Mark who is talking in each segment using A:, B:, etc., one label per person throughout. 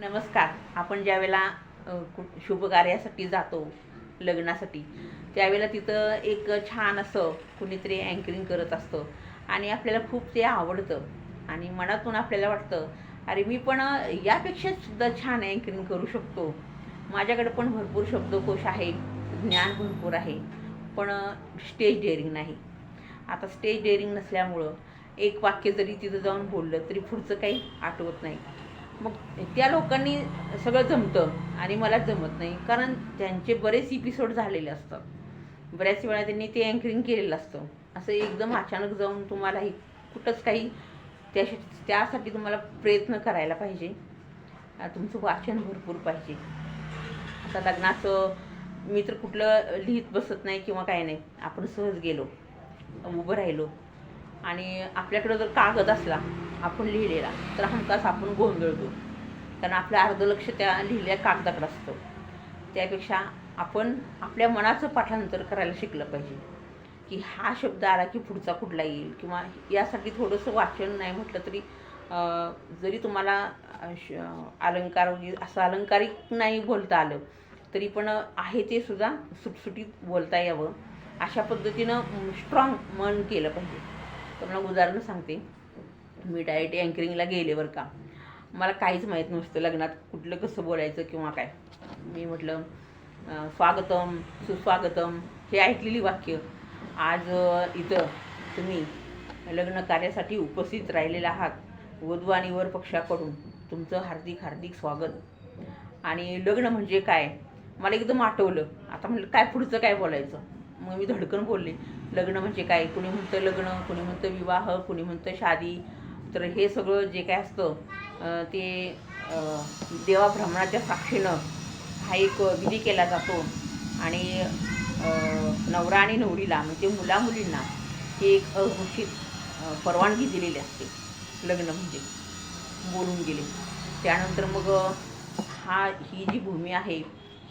A: नमस्कार. आपण ज्यावेळेला वेळेला शुभ कार्यासाठी जातो लग्नासाठी त्यावेळेला तिथं एक छान असं कुणीतरी अँकरिंग करत असतं आणि आपल्याला खूप ते आवडतं आणि मनातून आपल्याला वाटतं अरे मी पण यापेक्षा सुद्धा छान अँकरिंग करू शकतो. माझ्याकडे पण भरपूर शब्दकोश आहे ज्ञान भरपूर आहे पण स्टेज डेअरिंग नाही. आता स्टेज डेअरिंग नसल्यामुळं एक वाक्य जरी तिथं जाऊन बोललं तरी पुढचं काही आठवत नाही. मग त्या लोकांनी सगळं जमतं आणि मला जमत नाही. कारण त्यांचे बरेच एपिसोड झालेले असतात. बऱ्याच वेळा त्यांनी ते अँकरिंग केलेलं असतं. असं एकदम अचानक जाऊन तुम्हालाही कुठंच काही त्या त्यासाठी तुम्हाला प्रयत्न करायला पाहिजे. तुमचं वाचन भरपूर पाहिजे. आता लग्नाचं मी तर कुठलं लिहित बसत नाही किंवा काय नाही. आपण सहज गेलो उभं राहिलो. आणि आपल्याकडं जर कागद असला आपण लिहिलेला तर हमकास आपण गोंधळतो कारण आपलं अर्ध लक्ष त्या लिहिल्या कागदाकडे असतं. त्यापेक्षा आपण आपल्या मनाचं पाठांतर करायला शिकलं पाहिजे. की हा शब्द आला की पुढचा कुठला येईल? किंवा यासाठी थोडंसं वाचन नाही म्हटलं तरी जरी तुम्हाला श- अलंकार वगैरे असं अलंकारिक नाही बोलता आलं तरी पण आहे ते सुद्धा सुटसुटीत बोलता यावं. अशा पद्धतीनं स्ट्रॉंग मन केलं पाहिजे. तर मला उदाहरण सांगते. मी डायरेक्ट अँकरिंगला गेले बरं का. मला काहीच माहीत नसतं लग्नात कुठलं कसं बोलायचं किंवा काय. मी म्हटलं स्वागतम सुस्वागतम हे ऐकलेली वाक्य. आज इथं तुम्ही लग्न कार्यासाठी उपस्थित राहिलेला आहात वधू आणि वर पक्षाकडून तुमचं हार्दिक हार्दिक स्वागत. आणि लग्न म्हणजे काय? मला एकदम आठवलं. आता म्हटलं काय पुढचं काय बोलायचं? मग मी धडकन बोलले. लग्न म्हणजे काय? कुणी म्हणतं लग्न कुणी म्हणतं विवाह कुणी म्हणतं शादी तर हे सगळं जे काय असतं ते अं, देवा साक्षीनं हा एक विधी केला जातो. आणि नवरा आणि नवरीला म्हणजे मुलामुलींना ही एक अघोषित परवानगी दिलेली असते. लग्न म्हणजे बोलून गेले. त्यानंतर मग हा ही जी भूमी आहे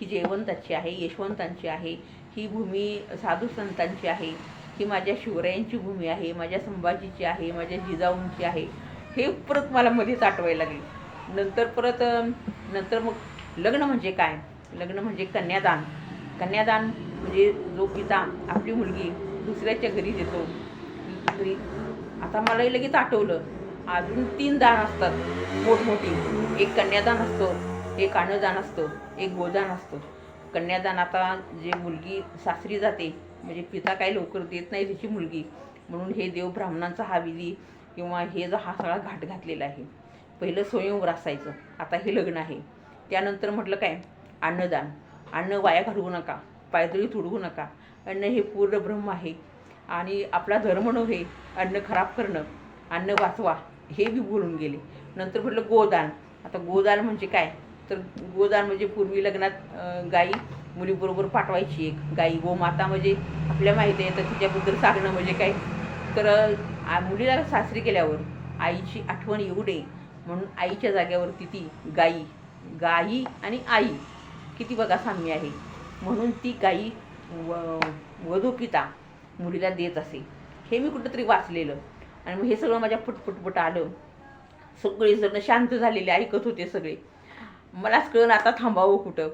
A: ही जयवंताची आहे यशवंतांची आहे ही भूमी साधू संतांची आहे ही माझ्या शिवरायांची भूमी आहे माझ्या संभाजीची आहे माझ्या जिजाऊंची आहे. हे परत मला मध्येच आठवायला लागले. नंतर परत नंतर मग लग्न म्हणजे काय? लग्न म्हणजे कन्यादान. कन्यादान म्हणजे जो पिता आपली मुलगी दुसऱ्याच्या घरी देतो. घरी आता मलाही लगेच आठवलं. अजून तीन दान असतात. मोठमोठी. एक कन्यादान असतं एक अन्नदान असतं एक गोदान असतं. कन्यादान आता जे मुलगी सासरी जाते म्हणजे पिता काही लवकर देत नाही तिची मुलगी. म्हणून हे देव ब्राह्मणांचा हा विधी किंवा हे जो हा सगळा घाट घातलेला आहे. पहिलं स्वयंवर असायचं. आता हे लग्न आहे. त्यानंतर म्हटलं काय? अन्नदान. अन्न वाया घालवू नका. पायदळी तुडवू नका. अन्न हे पूर्ण ब्रह्म आहे. आणि आपला धर्म नव्हे अन्न खराब करणं अन्न वाचवा हे बी बोलून गेले. नंतर म्हटलं गोदान. आता गोदान म्हणजे काय? तर गोदान म्हणजे पूर्वी लग्नात गाई मुलीबरोबर पाठवायची एक गाई. गोमाता म्हणजे आपल्या माहिती आहे तर तिच्याबद्दल सांगणं म्हणजे काय? तर आ- मुलीला सासरी केल्यावर आईची आठवण येऊ नये म्हणून आईच्या जाग्यावरती ती गाई गाई आणि आई किती बघा साम्य आहे. म्हणून ती गाई व वधूपिता मुलीला देत असे. हे मी कुठंतरी वाचलेलं. आणि मग हे सगळं माझ्या पुटपुटपुट आलं. सगळेजण शांत झालेले ऐकत होते सगळे. मलाच कळण आता थांबावं कुठं.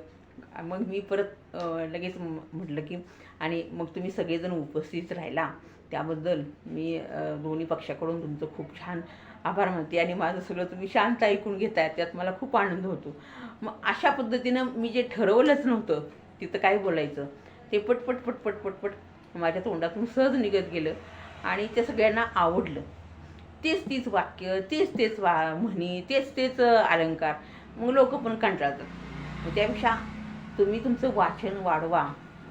A: मग मी परत लगेच म- म्हटलं की आणि मग तुम्ही सगळेजण उपस्थित राहिला. त्याबद्दल मी दोन्ही पक्षाकडून तुमचं खूप छान आभार मानते आणि माझं सगळं तुम्ही शांत ऐकून घेताय. त्यात मला खूप आनंद होतो. मग अशा पद्धतीनं मी जे ठरवलंच नव्हतं तिथं काय बोलायचं ते पटपट पटपट पटपट माझ्या तोंडातून सहज निघत गेलं आणि ते सगळ्यांना आवडलं. तेच तीच वाक्य तेच तेच वा म्हणी तेच तेच अलंकार. मग लोक पण कंटाळतात. मग त्यापेक्षा तुम्ही तुमचं वाचन वाढवा.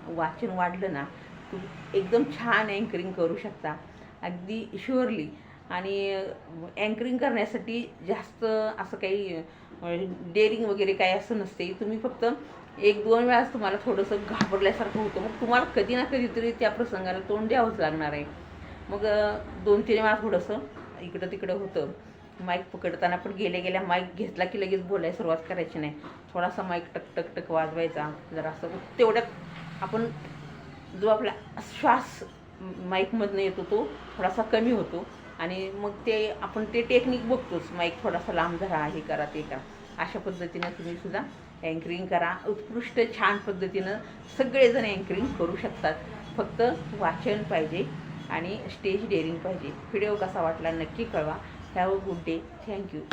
A: वाचन वाढलं ना तुम्ही एकदम छान अँकरिंग करू शकता. अगदी शुअरली आणि अँकरिंग करण्यासाठी जास्त असं काही डेअरिंग वगैरे काही असं नसते तुम्ही फक्त एक दोन वेळाच तुम्हाला थोडंसं घाबरल्यासारखं होतं. मग तुम्हाला कधी ना कधीतरी त्या प्रसंगाला तोंड द्यावंच लागणार आहे. मग दोन तीन वेळा थोडंसं इकडं तिकडं होतं. माईक पकडताना पण गेल्या गेल्या माईक घेतला की लगेच बोलायला सुरुवात करायची नाही. थोडासा माईक टक टक टक वाजवायचा. जरा असं तेवढ्यात आपण जो आपला श्वास माईकमधनं येतो तो थोडासा कमी होतो. आणि मग ते आपण ते टेक्निक बघतोच. माईक थोडासा लांब धरा हे करा ते करा. अशा पद्धतीनं तुम्ही सुद्धा अँकरिंग करा. उत्कृष्ट छान पद्धतीनं सगळेजण अँकरिंग करू शकतात. फक्त वाचन पाहिजे आणि स्टेज डेअरिंग पाहिजे. व्हिडिओ कसा वाटला नक्की कळवा. have a good day. Thank you.